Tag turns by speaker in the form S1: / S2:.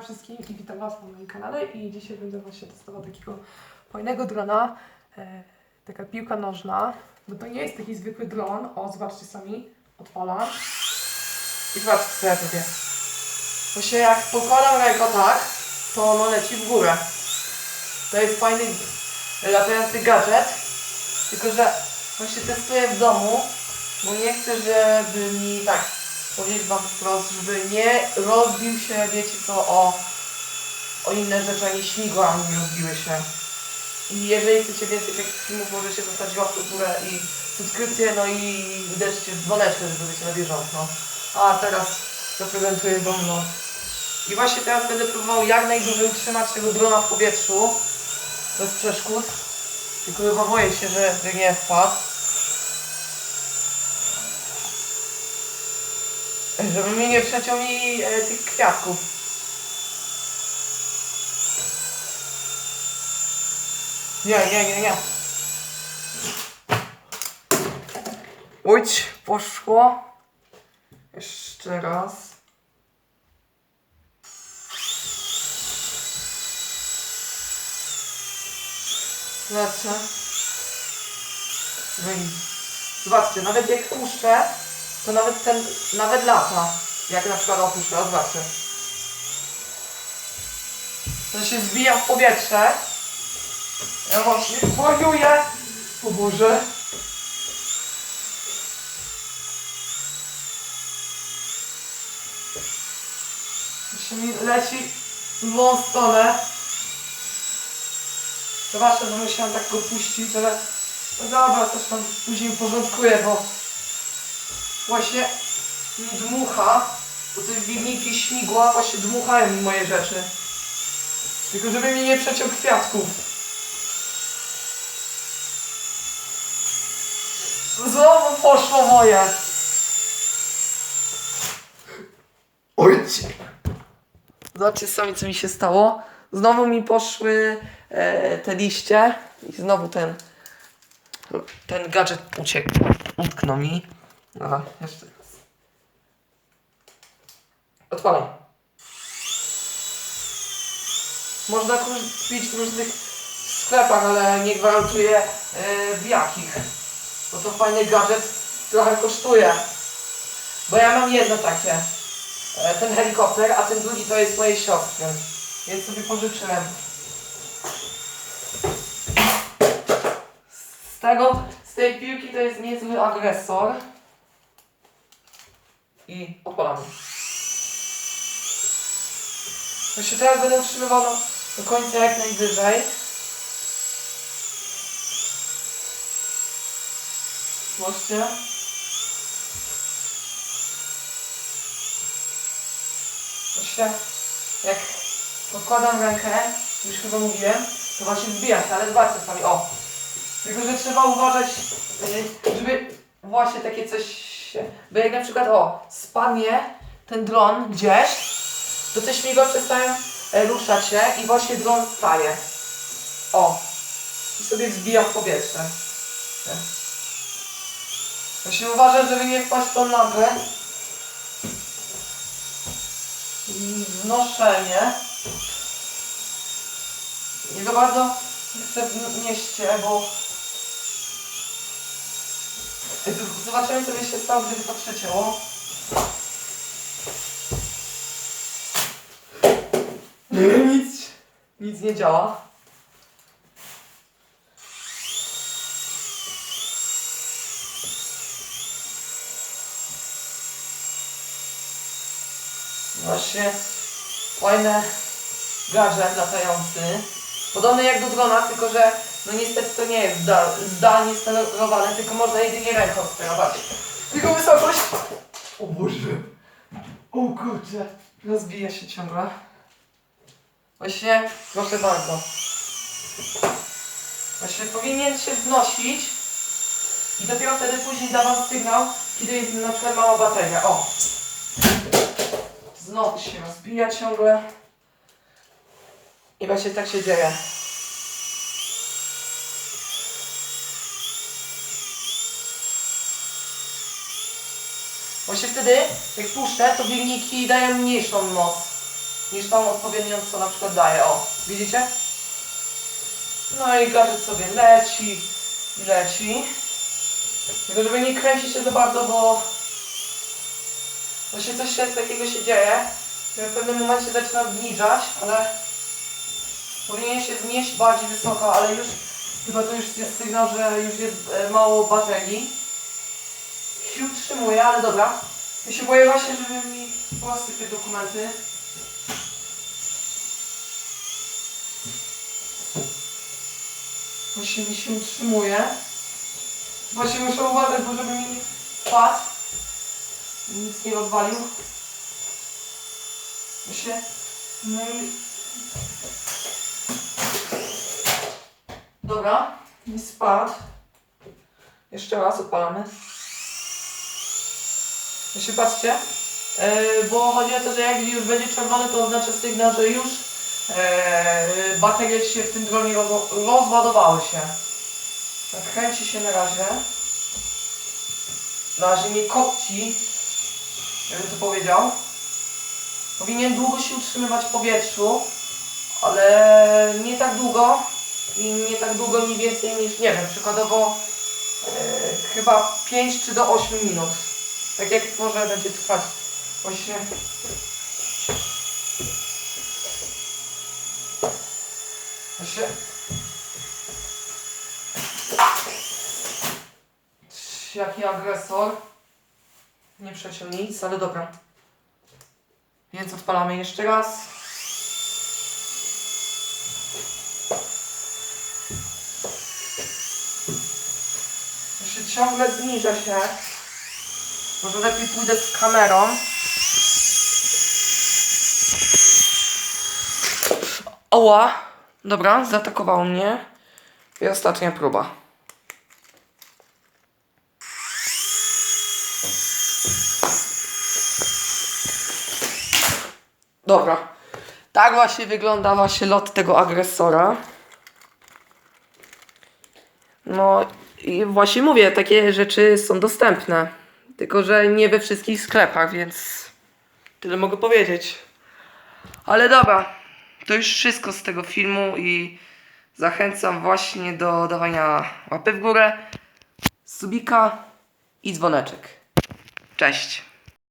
S1: Wszystkim i witam Was na moim kanale i dzisiaj będę właśnie testował takiego fajnego drona, e, taka piłka nożna, bo to nie jest taki zwykły dron, o zobaczcie sami, odpalam i zobaczcie co ja robię. Właśnie jak pokładam rękę tak, to ono leci w górę. To jest fajny latający gadżet, tylko że właśnie testuję w domu, bo nie chcę, żeby mi tak powiedzieć wam wprost, żeby nie rozbił się, wiecie co, o, o inne rzeczy, a nie śmigła mi rozbiły się. I jeżeli chcecie więcej takich filmów, możecie zostawić łapkę w górę i subskrypcję, no i uderzcie w dzwoneczkę, żeby być na bieżąco. A teraz zaprezentuję wam no. I właśnie teraz będę próbował jak najdłużej utrzymać tego drona w powietrzu, bez przeszkód. Tylko chyba boję się, że, że nie wpadł. Żeby mi nie przeciął mi e, tych kwiatków. Nie, nie, nie, nie. Ujć, poszło. Jeszcze raz. Lecę. Zobaczcie, nawet jak puszczę, to nawet ten, nawet lata. Jak na przykład opuszczę, o, zobaczcie. To się zbija w powietrze. Ja właśnie wariuję. O Boże. Jeszcze mi leci w złą stronę. Zobaczcie, że musiałem tak go puścić, ale no dobra, coś tam później uporządkuję, bo właśnie mi dmucha, bo te wilniki śmigła właśnie dmuchają mi moje rzeczy. Tylko żeby mi nie przeciął kwiatków. Znowu poszło moje. Ojcie. Zobaczcie sami co mi się stało. Znowu mi poszły e, te liście i znowu ten ten gadżet uciekł. Utknął mi. Dobra, jeszcze raz. Odpalaj. Można kupić w różnych sklepach, ale nie gwarantuję yy, w jakich. Bo to fajny gadżet trochę kosztuje. Bo ja mam jedno takie. E, ten helikopter, a ten drugi to jest mojej siostry. Więc sobie pożyczyłem. Z tego, z tej piłki to jest niezły agresor. I odpalamy. Właśnie teraz będę utrzymywał do, końca jak najwyżej. Zobaczcie. Właśnie jak podkładam rękę, już chyba mówiłem, to właśnie wbija się, ale zobaczcie sami, o. Tylko, że trzeba uważać, y, żeby właśnie takie coś się... Bo jak na przykład, o, spadnie ten dron gdzieś, to te śmigła przestają e, ruszać się i właśnie dron staje. O. I sobie wzbija w powietrze. Nie. Właśnie uważam, żeby nie wpaść w tą lampę. I znoszenie. Nie za bardzo chcę w mieście, bo Zobaczymy co by się stało, gdyby to przecięło. Nic, nic nie działa. Właśnie fajny gadżet latający. Podobny jak do drona, tylko że no niestety to nie jest zdal, zdalnie sterowane, tylko można jedynie ręką sterować. Tylko wysokość... O Boże. O kurczę. Rozbija się ciągle. Właśnie, proszę bardzo. Właśnie powinien się wznosić i dopiero wtedy później da wam sygnał, kiedy jest na przykład mała bateria. O! Znowu się rozbija ciągle. I właśnie tak się dzieje. Właśnie wtedy, jak puszczę, to bierniki dają mniejszą moc. niż tą odpowiednią, co na przykład daje. O, widzicie? No i gadżet sobie leci i leci. Tylko żeby nie kręcić się za bardzo, bo właśnie coś się takiego się dzieje, że w pewnym momencie zaczyna zniżać, ale powinien się znieść bardziej wysoko, ale już chyba to już jest sygnał, że już jest e, mało baterii. Się utrzymuje, ale dobra. Ja się boję właśnie, żeby mi posypie te dokumenty. Właśnie mi się utrzymuje. Właśnie muszę uważać, bo żeby mi nie. Nic nie rozwalił. Właśnie. No i... Dobra, nie spadł. Jeszcze raz odpalamy. Jeszcze patrzcie, e, bo chodzi o to, że jak już będzie czerwony, to oznacza sygnał, że już e, baterie się w tym dronie roz, rozładowały się. Tak, kręci się na razie. Na razie nie kopci, jakby to powiedział. Powinien długo się utrzymywać w powietrzu, ale nie tak długo i nie tak długo mniej więcej niż, nie wiem, przykładowo e, chyba 5 czy do 8 minut. Tak jak może będzie trwać właśnie. Właśnie. Jaki agresor. Nie przeciął nic, ale dobra. Więc odpalamy jeszcze raz. Jeszcze ciągle zniża się. Może lepiej pójdę z kamerą. Oła! Dobra, zaatakował mnie. I ostatnia próba. Dobra. Tak właśnie wygląda właśnie lot tego agresora. No i właśnie mówię, takie rzeczy są dostępne. Tylko, że nie we wszystkich sklepach, więc tyle mogę powiedzieć. Ale dobra, to już wszystko z tego filmu i zachęcam właśnie do dawania łapy w górę, subika i dzwoneczek. Cześć!